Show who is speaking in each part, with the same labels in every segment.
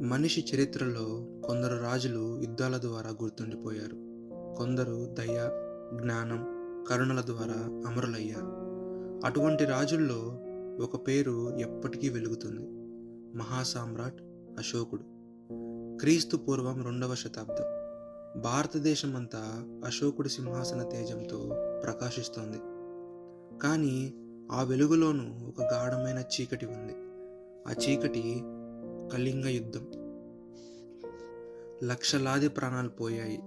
Speaker 1: మనిషి చరిత్రలో కొందరు రాజులు యుద్ధాల ద్వారా గుర్తుండిపోయారు. కొందరు దయ జ్ఞానం కరుణల ద్వారా అమరులయ్యారు. అటువంటి రాజుల్లో ఒక పేరు ఎప్పటికీ వెలుగుతుంది. మహాసామ్రాట్ అశోకుడు. క్రీస్తు పూర్వం రెండవ శతాబ్దం. భారతదేశమంతా అశోకుడి సింహాసన తేజంతో ప్రకాశిస్తోంది. కానీ ఆ వెలుగులోనూ ఒక గాఢమైన చీకటి ఉంది. ఆ చీకటి కళింగ యుద్ధం. లక్షలాది ప్రాణాలు పోయాయి.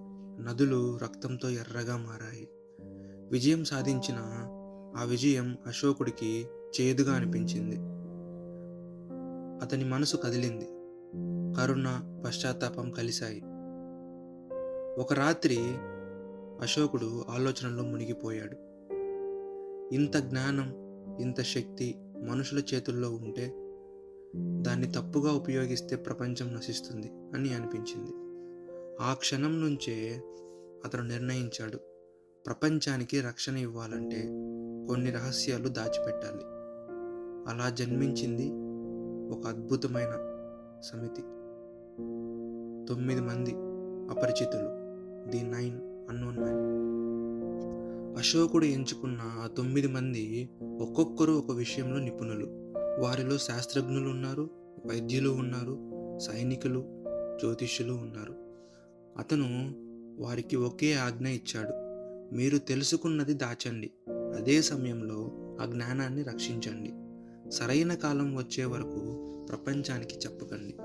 Speaker 1: నదులు రక్తంతో ఎర్రగా మారాయి. విజయం సాధించిన ఆ విజయం అశోకుడికి చేదుగా అనిపించింది. అతని మనసు కదిలింది. కరుణ పశ్చాత్తాపం కలిశాయి. ఒక రాత్రి అశోకుడు ఆలోచనలో మునిగిపోయాడు. ఇంత జ్ఞానం ఇంత శక్తి మనుషుల చేతుల్లో ఉంటే దాన్ని తప్పుగా ఉపయోగిస్తే ప్రపంచం నశిస్తుంది అని అనిపించింది. ఆ క్షణం నుంచే అతను నిర్ణయించాడు. ప్రపంచానికి రక్షణ ఇవ్వాలంటే కొన్ని రహస్యాలు దాచిపెట్టాలి. అలా జన్మించింది ఒక అద్భుతమైన సమితి. తొమ్మిది మంది అపరిచితులు. The nine unknown man. అశోకుడు ఎంచుకున్న ఆ తొమ్మిది మంది ఒక్కొక్కరు ఒక విషయంలో నిపుణులు. వారిలో శాస్త్రజ్ఞులు ఉన్నారు వైద్యులు ఉన్నారు సైనికులు జ్యోతిష్యులు ఉన్నారు. అతను వారికి ఒకే ఆజ్ఞ ఇచ్చాడు. మీరు తెలుసుకున్నది దాచండి. అదే సమయంలో ఆ జ్ఞానాన్ని రక్షించండి. సరైన కాలం వచ్చే వరకు ప్రపంచానికి చెప్పకండి.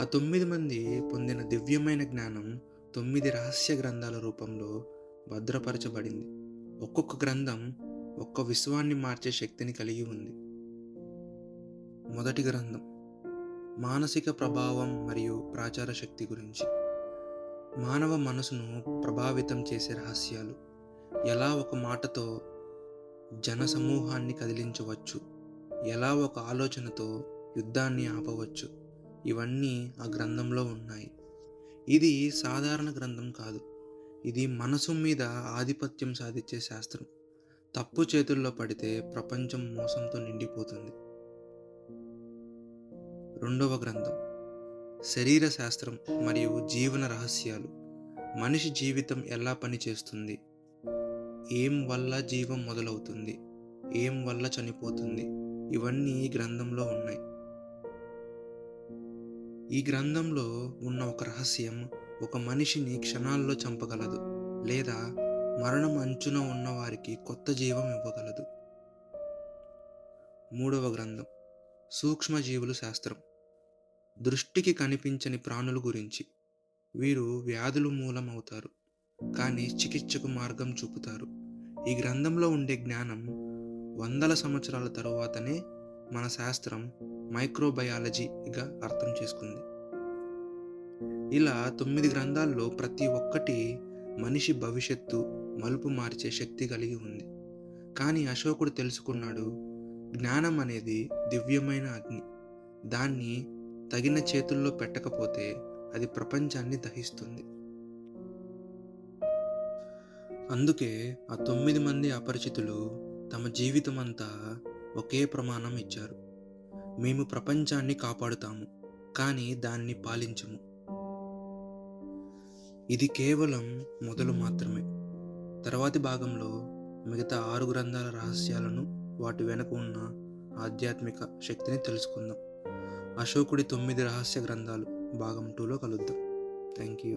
Speaker 1: ఆ తొమ్మిది మంది పొందిన దివ్యమైన జ్ఞానం తొమ్మిది రహస్య గ్రంథాల రూపంలో భద్రపరచబడింది. ఒక్కొక్క గ్రంథం ఒక్క విశ్వాన్ని మార్చే శక్తిని కలిగి ఉంది. మొదటి గ్రంథం. మానసిక ప్రభావం మరియు ప్రాచార శక్తి గురించి. మానవ మనసును ప్రభావితం చేసే రహస్యాలు. ఎలా ఒక మాటతో జన సమూహాన్ని కదిలించవచ్చు. ఎలా ఒక ఆలోచనతో యుద్ధాన్ని ఆపవచ్చు. ఇవన్నీ ఆ గ్రంథంలో ఉన్నాయి. ఇది సాధారణ గ్రంథం కాదు. ఇది మనసు మీద ఆధిపత్యం సాధించే శాస్త్రం. తప్పు చేతుల్లో పడితే ప్రపంచం మోసంతో నిండిపోతుంది. రెండవ గ్రంథం. శరీర శాస్త్రం మరియు జీవన రహస్యాలు. మనిషి జీవితం ఎలా పనిచేస్తుంది? ఏం వల్ల జీవం మొదలవుతుంది? ఏం వల్ల చనిపోతుంది? ఇవన్నీ ఈ గ్రంథంలో ఉన్నాయి. ఈ గ్రంథంలో ఉన్న ఒక రహస్యం ఒక మనిషిని క్షణాల్లో చంపగలదు లేదా మరణం అంచున ఉన్న వారికి కొత్త జీవం ఇవ్వగలదు. మూడవ గ్రంథం. సూక్ష్మజీవులు శాస్త్రం. దృష్టికి కనిపించని ప్రాణుల గురించి. వీరు వ్యాధులు మూలమవుతారు కానీ చికిత్సకు మార్గం చూపుతారు. ఈ గ్రంథంలో ఉండే జ్ఞానం వందల సంవత్సరాల తరువాతనే మన శాస్త్రం మైక్రోబయాలజీగా అర్థం చేసుకుంది. ఇలా తొమ్మిది గ్రంథాల్లో ప్రతి ఒక్కటి మనిషి భవిష్యత్తు మలుపు మార్చే శక్తి కలిగి ఉంది. కానీ అశోకుడు తెలుసుకున్నాడు జ్ఞానం అనేది దివ్యమైన అగ్ని. దాన్ని తగిన చేతుల్లో పెట్టకపోతే అది ప్రపంచాన్ని దహిస్తుంది. అందుకే ఆ తొమ్మిది మంది అపరిచితులు తమ జీవితం అంతా ఒకే ప్రమాణం ఇచ్చారు. మేము ప్రపంచాన్ని కాపాడుతాము కానీ దాన్ని పాలించము. ఇది కేవలం మొదలు మాత్రమే. తర్వాతి భాగంలో మిగతా ఆరు గ్రంథాల రహస్యాలను వాటి వెనుక ఉన్న ఆధ్యాత్మిక శక్తిని తెలుసుకుందాం. అశోకుడి తొమ్మిది రహస్య గ్రంథాలు భాగం టూలో కలుద్దాం. Thank you